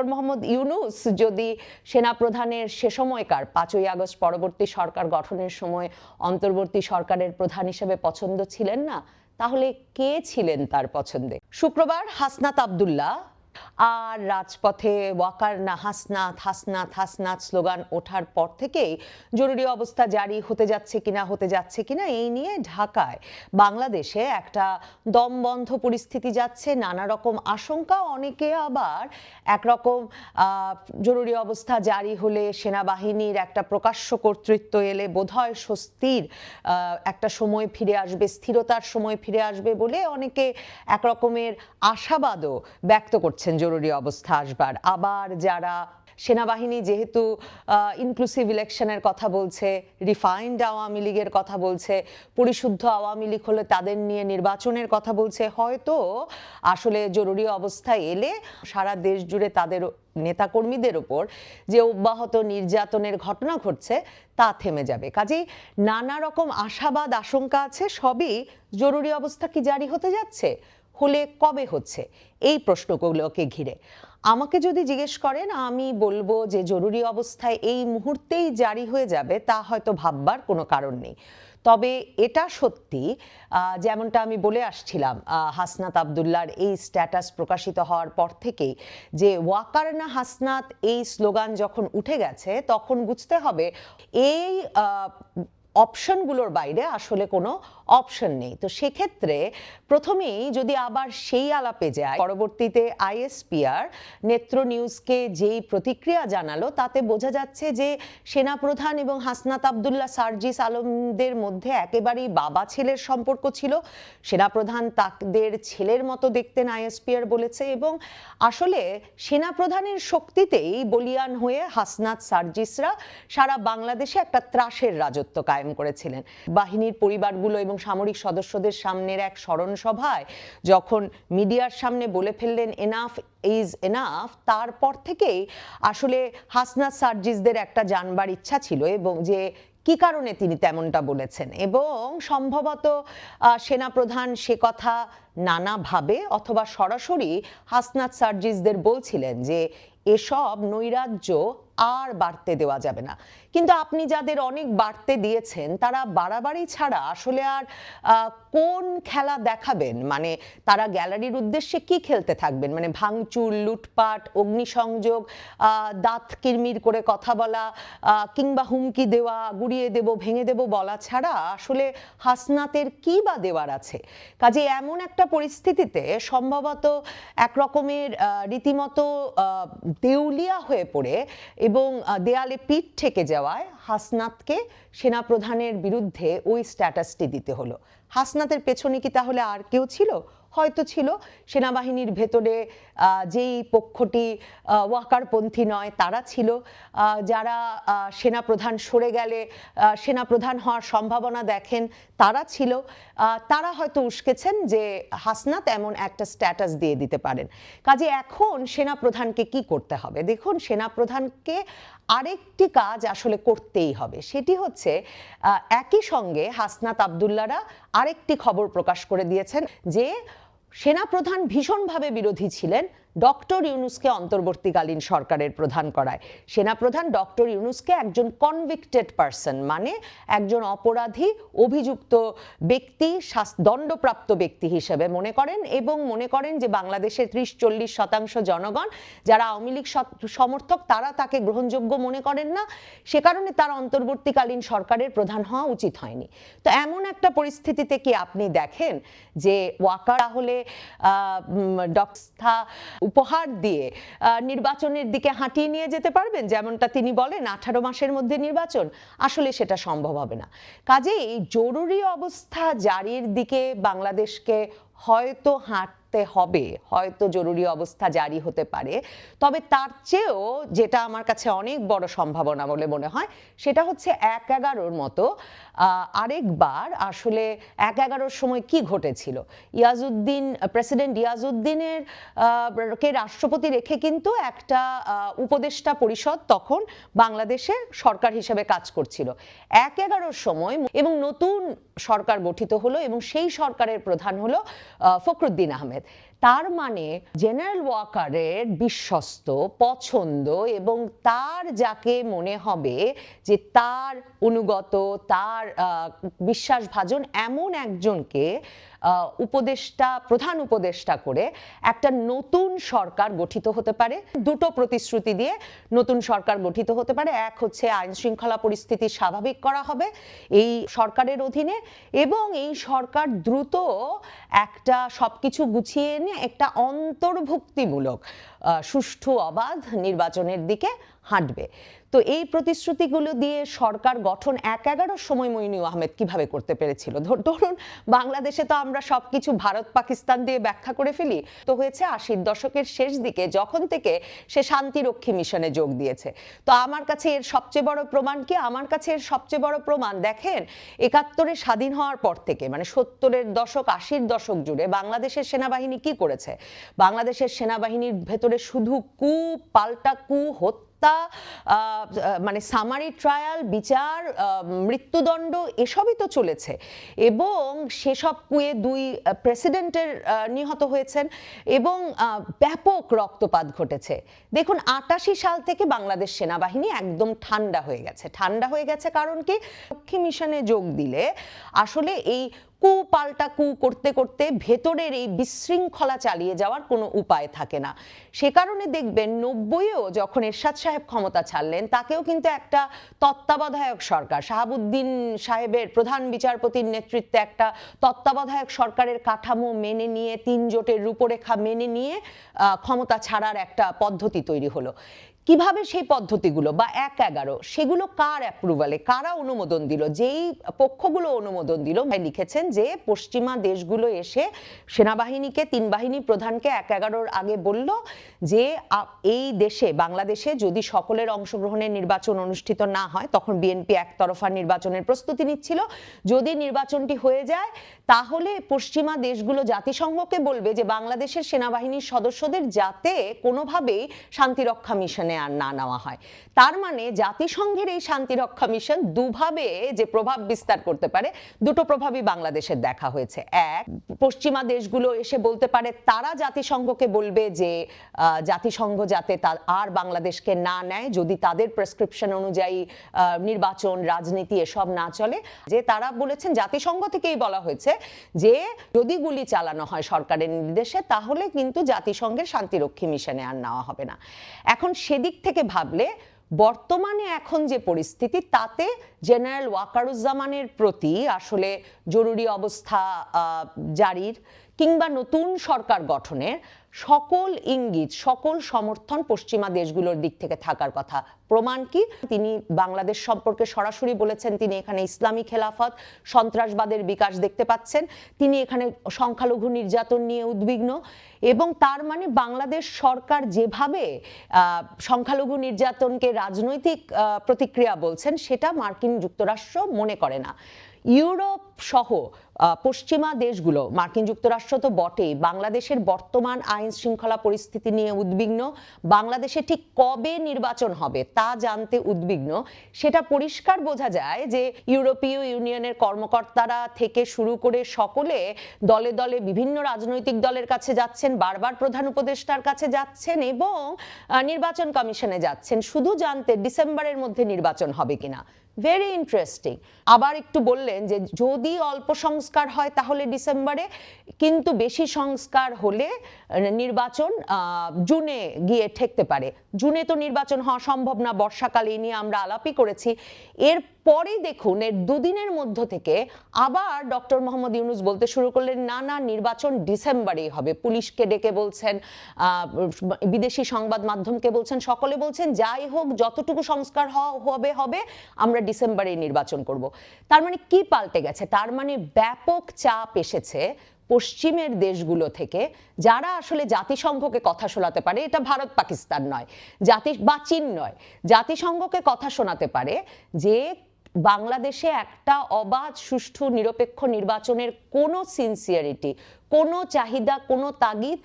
Doctor Mohammad Yunus যদি সেনা প্রধানের সে সময়কার, পাঁচই আগস্ট পরবর্তী সরকার গঠনের সময় অন্তর্বর্তী সরকারের প্রধান হিসেবে পছন্দ ছিলেন না, তাহলে কে ছিলেন তার পছন্দে? শুক্রবার হাসনাত আবদুল্লাহ আর রাজপথে ওয়াকার না হাসনাত হাসনাত হাসনাত স্লোগান ওঠার পর থেকেই জরুরি অবস্থা জারি হতে যাচ্ছে কিনা, হতে যাচ্ছে কিনা, এই নিয়ে ঢাকায় বাংলাদেশে একটা দমবন্ধ পরিস্থিতি যাচ্ছে, নানা রকম আশঙ্কা, অনেকে আবার একরকম জরুরি অবস্থা জারি হলে সেনাবাহিনীর একটা প্রকাশ্য কর্তৃত্ব এলে বোধহয় স্বস্তির একটা সময় ফিরে আসবে, স্থিরতার সময় ফিরে আসবে বলে অনেকে একরকমের আশাবাদও ব্যক্ত করছেন জরুরি অবস্থা আসবার। আবার যারা সেনাবাহিনী যেহেতু ইনক্লুসিভ ইলেকশনের কথা বলছে রিফাইন্ড আওয়ামী লীগের কথা বলছে, পরিশুদ্ধ আওয়ামী লীগ হলে তাদের নিয়ে নির্বাচনের কথা বলছে, হয়তো আসলে জরুরি অবস্থা এলে সারা দেশ জুড়ে তাদের নেতাকর্মীদের ওপর যে অব্যাহত নির্যাতনের ঘটনা ঘটছে, তা থেমে যাবে। কাজেই নানা রকম আশাবাদ, আশঙ্কা আছে, সবই জরুরি অবস্থা কি জারি হতে যাচ্ছে? হলে কবে হচ্ছে? এই প্রশ্নগুলোকে ঘিরে। আমাকে যদি জিজ্ঞেস করেন, আমি বলব যে জরুরি অবস্থায় এই মুহূর্তেই জারি হয়ে যাবে তা হয়তো ভাববার কোনো কারণ নেই। তবে এটা সত্যি যেমনটা আমি বলে আসছিলাম হাসনাত আবদুল্লার এই স্ট্যাটাস প্রকাশিত হওয়ার পর থেকেই যে ওয়াকার না হাসনাত এই স্লোগান যখন উঠে গেছে, তখন বুঝতে হবে এই অপশনগুলোর বাইরে আসলে কোনো অপশন নেই। তো সেক্ষেত্রে প্রথমেই যদি আবার সেই আলাপে যায়, পরবর্তীতে আইএসপিআর নেত্র নিউজকে যেই প্রতিক্রিয়া জানালো, তাতে বোঝা যাচ্ছে যে সেনাপ্রধান এবং হাসনাত আবদুল্লাহ সার্জিস আলমদের মধ্যে একেবারেই বাবা ছেলের সম্পর্ক ছিল। সেনাপ্রধান তাদের ছেলের মতো দেখতেন আইএসপিআর বলেছে এবং আসলে সেনাপ্রধানের শক্তিতেই বলিয়ান হয়ে হাসনাত সার্জিসরা সারা বাংলাদেশে একটা ত্রাসের রাজত্ব কায়েম করেছিলেন। বাহিনীর পরিবারগুলো এবং সামরিক সদস্যদের সামনের এক স্মরণ সভায় যখন মিডিয়ার সামনে বলে ফেললেন এনাফ ইজ এনাফ তারপর থেকেই আসলে হাসনাত সার্জিসদের একটা জানবার ইচ্ছা ছিল এবং যে কি কারণে তিনি তেমনটা বলেছেন এবং সম্ভবত সেনাপ্রধান সে কথা নানাভাবে অথবা সরাসরি হাসনাত সার্জিসদের বলছিলেন যে, এসব নৈরাজ্য আর বাড়তে দেওয়া যাবে না। কিন্তু আপনি যাদের অনেক বাড়তে দিয়েছেন, তারা বাড়াবাড়ি ছাড়া আসলে আর কোন খেলা দেখাবেন? মানে তারা গ্যালারির উদ্দেশ্যে কি খেলতে থাকবেন? মানে ভাঙচুর, লুটপাট, অগ্নিসংযোগ দাঁত কিরমির করে কথা বলা কিংবা হুমকি দেওয়া, গুড়িয়ে দেব, ভেঙে দেব বলা ছাড়া আসলে হাসনাতের কি বা দেওয়ার আছে? কাজে এমন একটা পরিস্থিতিতে সম্ভবত এক রকমের রীতিমতো দেউলিয়া হয়ে পড়ে এবং দেয়ালে পিঠ ঠেকে যাওয়ায় হাসনাতকে সেনাপ্রধানের বিরুদ্ধে ওই স্ট্যাটাসটি দিতে হলো। হাসনাতের পেছনে কি তাহলে আর কেউ ছিল? হয়তো ছিল। সেনাবাহিনীর ভেতরে যেই পক্ষটি ওয়াকারপন্থী নয় তারা ছিল। যারা আহ, সেনাপ্রধান সরে গেলে আহ, সেনাপ্রধান হওয়ার সম্ভাবনা দেখেন তারা ছিল। তারা হয়তো উস্কেছেন যে হাসনাত এমন একটা স্ট্যাটাস দিয়ে দিতে পারেন। কাজে এখন সেনাপ্রধানকে কি করতে হবে? দেখুন সেনাপ্রধানকে আরেকটি কাজ আসলে করতেই হবে। সেটি হচ্ছে একই সঙ্গে হাসনাত আবদুল্লারা আরেকটি খবর প্রকাশ করে দিয়েছেন যে সেনাপ্রধান ভীষণভাবে বিরোধী ছিলেন। ডক্টর ইউনুসকে অন্তর্বর্তীকালীন সরকারের প্রধান করায়। সেনাপ্রধান ডক্টর ইউনুসকে একজন কনভিক্টেড পার্সন মানে একজন অপরাধী, অভিযুক্ত ব্যক্তি দণ্ডপ্রাপ্ত ব্যক্তি হিসেবে মনে করেন এবং মনে করেন যে বাংলাদেশের ত্রিশ চল্লিশ শতাংশ জনগণ, যারা আওয়ামী লীগ সমর্থক, তারা তাকে গ্রহণযোগ্য মনে করেন না। সে কারণে তার অন্তর্বর্তীকালীন সরকারের প্রধান হওয়া উচিত হয়নি। তো এমন একটা পরিস্থিতিতে কি আপনি দেখেন যে ওয়াকার হলে ডক্সা উপহার দিয়ে নির্বাচনের দিকে হাঁটিয়ে নিয়ে যেতে পারবেন? যেমনটা তিনি বলেন, আঠারো মাসের মধ্যে নির্বাচন, আসলে সেটা সম্ভব হবে না। কাজেই জরুরি অবস্থা জারির দিকে বাংলাদেশকে হয়তো হাঁটতে হবে, হয়তো জরুরি অবস্থা জারি হতে পারে। তবে তার চেয়েও যেটা আমার কাছে অনেক বড় সম্ভাবনা বলে মনে হয়, সেটা হচ্ছে এক এগারোর মতো আরেকবার আসলে এক এগারোর সময় কি ঘটেছিল? ইয়াজউদ্দিন প্রেসিডেন্ট ইয়াজউদ্দিনের কে রাষ্ট্রপতি রেখে কিন্তু একটা উপদেষ্টা পরিষদ তখন বাংলাদেশে সরকার হিসেবে কাজ করছিল। এক এগারোর সময় এবং নতুন সরকার গঠিত হলো এবং সেই সরকারের প্রধান হলো ফখরুদ্দিন আহমেদ। it. তার মানে জেনারেল ওয়াকারের বিশ্বস্ত, পছন্দ এবং তার যাকে মনে হবে যে তার অনুগত, তার বিশ্বাসভাজন এমন একজনকে উপদেষ্টা, প্রধান উপদেষ্টা করে একটা নতুন সরকার গঠিত হতে পারে। দুটো প্রতিশ্রুতি দিয়ে নতুন সরকার গঠিত হতে পারে। এক হচ্ছে আইন শৃঙ্খলা পরিস্থিতি স্বাভাবিক করা হবে এই সরকারের অধীনে এবং এই সরকার দ্রুত একটা সবকিছু গুছিয়ে এনে একটা অন্তর্ভুক্তিমূলক সুষ্ঠু অবাধ নির্বাচনের দিকে হাঁটবে। তো এই প্রতিশ্রুতিগুলো দিয়ে সরকার গঠন এক এগারোর সময় মইনু আহমেদ কীভাবে করতে পেরেছিল? ধর- ধরুন বাংলাদেশে তো আমরা সবকিছু ভারত পাকিস্তান দিয়ে ব্যাখ্যা করে ফেলি, তো হয়েছে আশির দশকের শেষ দিকে যখন থেকে সে শান্তিরক্ষী মিশনে যোগ দিয়েছে। তো আমার কাছে এর সবচেয়ে বড় প্রমাণ কি? আমার কাছে এর সবচেয়ে বড় প্রমাণ দেখেন, একাত্তরে স্বাধীন হওয়ার পর থেকে মানে সত্তরের দশক, আশির দশক জুড়ে বাংলাদেশের সেনাবাহিনী কি করেছে? বাংলাদেশের সেনাবাহিনীর ভেতরে শুধু কু পাল্টা কু হত্যা আহ, মানে সামারি ট্রায়াল বিচার মৃত্যুদণ্ড এসবই তো চলেছে। এবং সেসব কুয়ে দুই প্রেসিডেন্টের নিহত হয়েছেন এবং ব্যাপক রক্তপাত ঘটেছে। দেখুন আটাশি সাল থেকে বাংলাদেশ সেনাবাহিনী একদম ঠান্ডা হয়ে গেছে। ঠান্ডা হয়ে গেছে কারণ কি? লক্ষ্মী মিশনে যোগ দিলে আসলে এই কু পাল্টা কু করতে করতে ভেতরের এই বিশৃঙ্খলা চালিয়ে যাওয়ার কোনো উপায় থাকে না। সে কারণে দেখবেন নব্বইও যখন এরশাদ সাহেব ক্ষমতা ছাড়লেন, তাকেও কিন্তু একটা তত্ত্বাবধায়ক সরকার, শাহাবুদ্দিন সাহেবের প্রধান বিচারপতির নেতৃত্বে একটা তত্ত্বাবধায়ক সরকারের কাঠামো মেনে নিয়ে, তিন জোটের রূপরেখা মেনে নিয়ে ক্ষমতা ছাড়ার একটা পদ্ধতি তৈরি হলো। কীভাবে সেই পদ্ধতিগুলো বা এক এগারো, সেগুলো কার অ্যাপ্রুভালে কারা অনুমোদন দিল? যেই পক্ষগুলো অনুমোদন দিল লিখেছেন যে পশ্চিমা দেশগুলো এসে সেনাবাহিনীকে, তিন বাহিনী প্রধানকে এক এগারোর আগে বলল যে এই দেশে, বাংলাদেশে যদি সকলের অংশগ্রহণের নির্বাচন অনুষ্ঠিত না হয়, তখন বিএনপি একতরফা নির্বাচনের প্রস্তুতি নিচ্ছিল। যদি নির্বাচনটি হয়ে যায়, তাহলে পশ্চিমা দেশগুলো জাতিসংঘকে বলবে যে, বাংলাদেশের সেনাবাহিনীর সদস্যদের যাতে কোনোভাবেই শান্তিরক্ষা মিশনে আর না নেওয়া হয়। তার মানে জাতিসংঘের এই শান্তিরক্ষা মিশন দুভাবে যে প্রভাব বিস্তার করতে পারে, দুটো প্রভাবই বাংলাদেশের দেখা হয়েছে। এক, পশ্চিমা দেশগুলো এসে বলতে পারে, তারা জাতিসংঘকে বলবে যে জাতিসংঘ যাতে আর বাংলাদেশকে না নেয়, যদি তাদের প্রেসক্রিপশন অনুযায়ী নির্বাচন, রাজনীতি এসব না চলে। যে তারা বলেছেন, জাতিসংঘ থেকেই বলা হয়েছে যে, যদি গুলি চালানো হয় সরকারের নির্দেশে, তাহলে কিন্তু জাতিসংঘের শান্তিরক্ষী মিশনে আর নেওয়া হবে না। এখন সেদিক থেকে ভাবলে, বর্তমানে এখন যে পরিস্থিতি, তাতে জেনারেল ওয়াকারুজ্জামানের প্রতি আসলে জরুরি অবস্থা জারির কিংবা নতুন সরকার গঠনের সকল ইঙ্গিত, সকল সমর্থন পশ্চিমা দেশগুলোর দিক থেকে থাকার কথা। প্রমাণ কি? তিনি বাংলাদেশ সম্পর্কে সরাসরি বলেছেন, তিনি এখানে ইসলামী খেলাফত, সন্ত্রাসবাদের বিকাশ দেখতে পাচ্ছেন, তিনি এখানে সংখ্যালঘু নির্যাতন নিয়ে উদ্বিগ্ন এবং তার মানে বাংলাদেশ সরকার যেভাবে সংখ্যালঘু নির্যাতনকে রাজনৈতিক প্রতিক্রিয়া বলছেন, সেটা মার্কিন যুক্তরাষ্ট্র মনে করে না। ইউরোপ সহ পশ্চিমা দেশগুলো, মার্কিন যুক্তরাষ্ট্র তো বটেই, বাংলাদেশের বর্তমান আইন শৃঙ্খলা পরিস্থিতি নিয়ে উদ্বিগ্ন, বাংলাদেশে ঠিক কবে নির্বাচন হবে তা জানতে উদ্বিগ্ন, সেটা পরিষ্কার বোঝা যায় যে ইউরোপীয় ইউনিয়নের কর্মকর্তারা থেকে শুরু করে সকলে দলে দলে বিভিন্ন রাজনৈতিক দলের কাছে যাচ্ছেন, বারবার প্রধান উপদেষ্টার কাছে যাচ্ছেন এবং নির্বাচন কমিশনে যাচ্ছেন। শুধু জানতে ডিসেম্বরের মধ্যে নির্বাচন হবে কিনা? ভেরি ইন্টারেস্টিং আবার একটু বললেন যে যদি অল্প সংস্কার হয় তাহলে ডিসেম্বরে, কিন্তু বেশি সংস্কার হলে নির্বাচন জুনে গিয়ে ঠেকতে পারে। জুনে তো নির্বাচন হওয়া সম্ভব না, বর্ষাকালে নিয়ে আমরা আলাপই করেছি। এর পরেই দেখুন, এর দুদিনের মধ্য থেকে আবার ডক্টর মোহাম্মদ ইউনুস বলতে শুরু করলেন না না নির্বাচন ডিসেম্বরেই হবে। পুলিশকে ডেকে বলছেন বিদেশি সংবাদ মাধ্যমকে বলছেন, সকলে বলছেন, যাই হোক, যতটুকু সংস্কার হবে হবে, আমরা ডিসেম্বরে নির্বাচন করব। তার মানে কি পাল্টে গেছে? তার মানে ব্যাপক চাপ এসেছে পশ্চিমের দেশগুলো থেকে, যারা আসলে জাতিসংঘকে কথা শোনাতে পারে, এটা ভারত পাকিস্তান নয়, জাতি বা চীন নয়, জাতিসংঘকে কথা শোনাতে পারে যে বাংলাদেশে একটা অবাধ, সুষ্ঠু, নিরপেক্ষ নির্বাচনের কোনো সিনসিয়ারিটি কোনো চাহিদা, কোনো তাগিদ